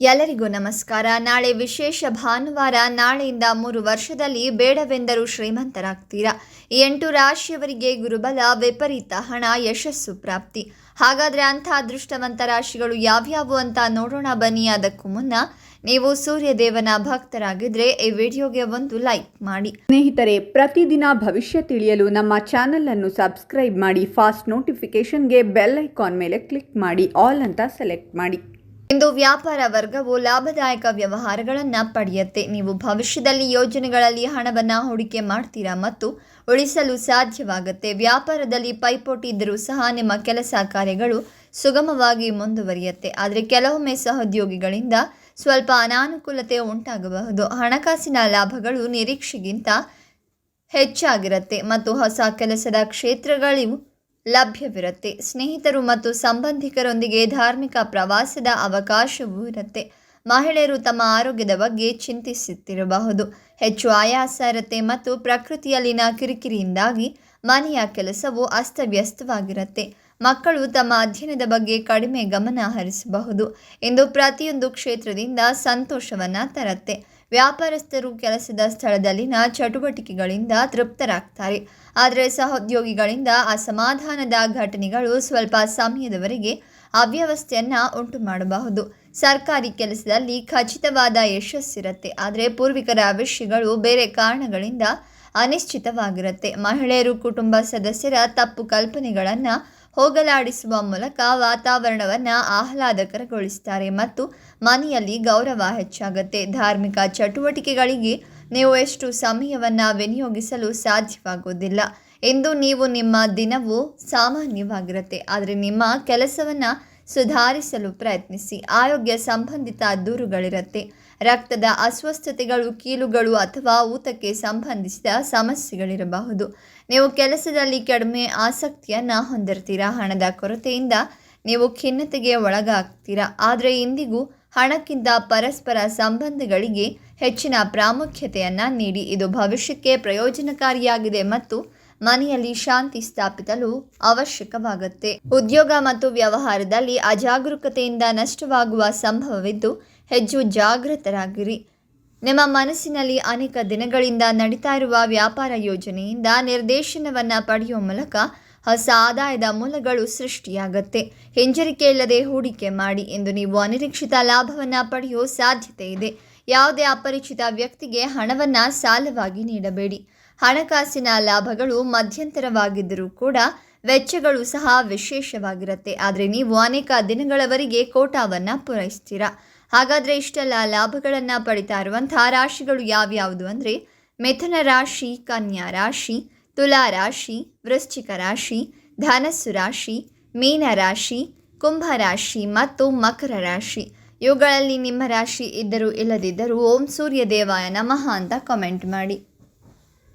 ಎಲ್ಲರಿಗೂ ನಮಸ್ಕಾರ. ನಾಳೆ ವಿಶೇಷ ಭಾನುವಾರ, ನಾಳೆಯಿಂದ ಮೂರು ವರ್ಷದಲ್ಲಿ ಬೇಡವೆಂದರೂ ಶ್ರೀಮಂತರಾಗ್ತೀರಾ? ಎಂಟು ರಾಶಿಯವರಿಗೆ ಗುರುಬಲ, ವಿಪರೀತ ಹಣ, ಯಶಸ್ಸು ಪ್ರಾಪ್ತಿ. ಹಾಗಾದರೆ ಅಂಥ ಅದೃಷ್ಟವಂತ ರಾಶಿಗಳು ಯಾವ್ಯಾವು ಅಂತ ನೋಡೋಣ ಬನ್ನಿ. ಅದಕ್ಕೂ ಮುನ್ನ ನೀವು ಸೂರ್ಯದೇವನ ಭಕ್ತರಾಗಿದ್ರೆ ಈ ವಿಡಿಯೋಗೆ ಒಂದು ಲೈಕ್ ಮಾಡಿ. ಸ್ನೇಹಿತರೆ, ಪ್ರತಿದಿನ ಭವಿಷ್ಯ ತಿಳಿಯಲು ನಮ್ಮ ಚಾನೆಲ್ ಅನ್ನು ಸಬ್ಸ್ಕ್ರೈಬ್ ಮಾಡಿ, ಫಾಸ್ಟ್ ನೋಟಿಫಿಕೇಶನ್ಗೆ ಬೆಲ್ ಐಕಾನ್ ಮೇಲೆ ಕ್ಲಿಕ್ ಮಾಡಿ, ಆಲ್ ಅಂತ ಸೆಲೆಕ್ಟ್ ಮಾಡಿ. ಇಂದು ವ್ಯಾಪಾರ ವರ್ಗವು ಲಾಭದಾಯಕ ವ್ಯವಹಾರಗಳನ್ನು ಪಡೆಯುತ್ತೆ. ನೀವು ಭವಿಷ್ಯದಲ್ಲಿ ಯೋಜನೆಗಳಲ್ಲಿ ಹಣವನ್ನು ಹೂಡಿಕೆ ಮಾಡ್ತೀರಾ ಮತ್ತು ಉಳಿಸಲು ಸಾಧ್ಯವಾಗುತ್ತೆ. ವ್ಯಾಪಾರದಲ್ಲಿ ಪೈಪೋಟಿ ಇದ್ದರೂ ಸಹ ನಿಮ್ಮ ಕೆಲಸ ಕಾರ್ಯಗಳು ಸುಗಮವಾಗಿ ಮುಂದುವರಿಯುತ್ತೆ. ಆದರೆ ಕೆಲವೊಮ್ಮೆ ಸಹೋದ್ಯೋಗಿಗಳಿಂದ ಸ್ವಲ್ಪ ಅನಾನುಕೂಲತೆ ಉಂಟಾಗಬಹುದು. ಹಣಕಾಸಿನ ಲಾಭಗಳು ನಿರೀಕ್ಷೆಗಿಂತ ಹೆಚ್ಚಾಗಿರುತ್ತೆ ಮತ್ತು ಹೊಸ ಕೆಲಸದ ಕ್ಷೇತ್ರಗಳು ಲಭ್ಯವಿರುತ್ತೆ. ಸ್ನೇಹಿತರು ಮತ್ತು ಸಂಬಂಧಿಕರೊಂದಿಗೆ ಧಾರ್ಮಿಕ ಪ್ರವಾಸದ ಅವಕಾಶವೂ ಇರುತ್ತೆ. ಮಹಿಳೆಯರು ತಮ್ಮ ಆರೋಗ್ಯದ ಬಗ್ಗೆ ಚಿಂತಿಸುತ್ತಿರಬಹುದು. ಹೆಚ್ಚು ಆಯಾಸ ಇರುತ್ತೆ ಮತ್ತು ಪ್ರಕೃತಿಯಲ್ಲಿನ ಕಿರಿಕಿರಿಯಿಂದಾಗಿ ಮನೆಯ ಕೆಲಸವು ಅಸ್ತವ್ಯಸ್ತವಾಗಿರುತ್ತೆ. ಮಕ್ಕಳು ತಮ್ಮ ಅಧ್ಯಯನದ ಬಗ್ಗೆ ಕಡಿಮೆ ಗಮನ ಹರಿಸಬಹುದು. ಎಂದು ಪ್ರತಿಯೊಂದು ಕ್ಷೇತ್ರದಿಂದ ಸಂತೋಷವನ್ನು ತರುತ್ತೆ. ವ್ಯಾಪಾರಸ್ಥರು ಕೆಲಸದ ಸ್ಥಳದಲ್ಲಿನ ಚಟುವಟಿಕೆಗಳಿಂದ ತೃಪ್ತರಾಗ್ತಾರೆ. ಆದರೆ ಸಹೋದ್ಯೋಗಿಗಳಿಂದ ಅಸಮಾಧಾನದ ಘಟನೆಗಳು ಸ್ವಲ್ಪ ಸಮಯದವರೆಗೆ ಅವ್ಯವಸ್ಥೆಯನ್ನು ಉಂಟು ಮಾಡಬಹುದು ಸರ್ಕಾರಿ ಕೆಲಸದಲ್ಲಿ ಖಚಿತವಾದ ಯಶಸ್ಸಿರುತ್ತೆ. ಆದರೆ ಪೂರ್ವಿಕರ ವಿಷಯಗಳು ಬೇರೆ ಕಾರಣಗಳಿಂದ ಅನಿಶ್ಚಿತವಾಗಿರುತ್ತೆ. ಮಹಿಳೆಯರು ಕುಟುಂಬ ಸದಸ್ಯರ ತಪ್ಪು ಕಲ್ಪನೆಗಳನ್ನು ಹೋಗಲಾಡಿಸುವ ಮೂಲಕ ವಾತಾವರಣವನ್ನು ಆಹ್ಲಾದಕರಗೊಳಿಸ್ತಾರೆ ಮತ್ತು ಮನೆಯಲ್ಲಿ ಗೌರವ ಹೆಚ್ಚಾಗುತ್ತೆ. ಧಾರ್ಮಿಕ ಚಟುವಟಿಕೆಗಳಿಗೆ ನೀವು ಎಷ್ಟು ಸಮಯವನ್ನು ವಿನಿಯೋಗಿಸಲು ಸಾಧ್ಯವಾಗುವುದಿಲ್ಲ ಎಂದು ನೀವು ನಿಮ್ಮ ದಿನವು ಸಾಮಾನ್ಯವಾಗಿರುತ್ತೆ. ಆದರೆ ನಿಮ್ಮ ಕೆಲಸವನ್ನು ಸುಧಾರಿಸಲು ಪ್ರಯತ್ನಿಸಿ. ಆರೋಗ್ಯ ಸಂಬಂಧಿತ ದೂರುಗಳಿರುತ್ತೆ. ರಕ್ತದ ಅಸ್ವಸ್ಥತೆಗಳು, ಕೀಲುಗಳು ಅಥವಾ ಊತಕ್ಕೆ ಸಂಬಂಧಿಸಿದ ಸಮಸ್ಯೆಗಳಿರಬಹುದು. ನೀವು ಕೆಲಸದಲ್ಲಿ ಕಡಿಮೆ ಆಸಕ್ತಿಯನ್ನು ಹೊಂದಿರ್ತೀರಾ? ಹಣದ ಕೊರತೆಯಿಂದ ನೀವು ಖಿನ್ನತೆಗೆ ಒಳಗಾಗ್ತೀರಾ? ಆದರೆ ಇಂದಿಗೂ ಹಣಕ್ಕಿಂತ ಪರಸ್ಪರ ಸಂಬಂಧಗಳಿಗೆ ಹೆಚ್ಚಿನ ಪ್ರಾಮುಖ್ಯತೆಯನ್ನು ನೀಡಿ. ಇದು ಭವಿಷ್ಯಕ್ಕೆ ಪ್ರಯೋಜನಕಾರಿಯಾಗಿದೆ ಮತ್ತು ಮನೆಯಲ್ಲಿ ಶಾಂತಿ ಸ್ಥಾಪಿಸಲು ಅವಶ್ಯಕವಾಗುತ್ತೆ. ಉದ್ಯೋಗ ಮತ್ತು ವ್ಯವಹಾರದಲ್ಲಿ ಅಜಾಗರೂಕತೆಯಿಂದ ನಷ್ಟವಾಗುವ ಸಂಭವವಿದ್ದು ಹೆಚ್ಚು ಜಾಗೃತರಾಗಿರಿ. ನಿಮ್ಮ ಮನಸ್ಸಿನಲ್ಲಿ ಅನೇಕ ದಿನಗಳಿಂದ ನಡೀತಾ ಇರುವ ವ್ಯಾಪಾರ ಯೋಜನೆಯಿಂದ ನಿರ್ದೇಶನವನ್ನು ಪಡೆಯುವ ಮೂಲಕ ಹೊಸ ಆದಾಯದ ಮೂಲಗಳು ಸೃಷ್ಟಿಯಾಗತ್ತೆ. ಹಿಂಜರಿಕೆ ಇಲ್ಲದೆ ಹೂಡಿಕೆ ಮಾಡಿ ಎಂದು ನೀವು ಅನಿರೀಕ್ಷಿತ ಲಾಭವನ್ನು ಪಡೆಯುವ ಸಾಧ್ಯತೆ ಇದೆ. ಯಾವುದೇ ಅಪರಿಚಿತ ವ್ಯಕ್ತಿಗೆ ಹಣವನ್ನು ಸಾಲವಾಗಿ ನೀಡಬೇಡಿ. ಹಣಕಾಸಿನ ಲಾಭಗಳು ಮಧ್ಯಂತರವಾಗಿದ್ದರೂ ಕೂಡ ವೆಚ್ಚಗಳು ಸಹ ವಿಶೇಷವಾಗಿರುತ್ತೆ. ಆದರೆ ನೀವು ಅನೇಕ ದಿನಗಳವರೆಗೆ ಕೋಟಾವನ್ನು ಪೂರೈಸ್ತೀರಾ? ಹಾಗಾದರೆ ಇಷ್ಟೆಲ್ಲ ಲಾಭಗಳನ್ನು ಪಡಿತಾ ಇರುವಂತಹ ರಾಶಿಗಳು ಯಾವ್ಯಾವುದು ಅಂದರೆ ಮಿಥುನ ರಾಶಿ, ಕನ್ಯಾ ರಾಶಿ, ತುಲಾ ರಾಶಿ, ವೃಶ್ಚಿಕ ರಾಶಿ, ಧನಸ್ಸು ರಾಶಿ, ಮೀನ ರಾಶಿ, ಕುಂಭ ರಾಶಿ ಮತ್ತು ಮಕರ ರಾಶಿ. ಇವುಗಳಲ್ಲಿ ನಿಮ್ಮ ರಾಶಿ ಇದ್ದರೂ ಇಲ್ಲದಿದ್ದರೂ ಓಂ ಸೂರ್ಯ ದೇವಾಯ ನಮಃ ಅಂತ ಕಮೆಂಟ್ ಮಾಡಿ.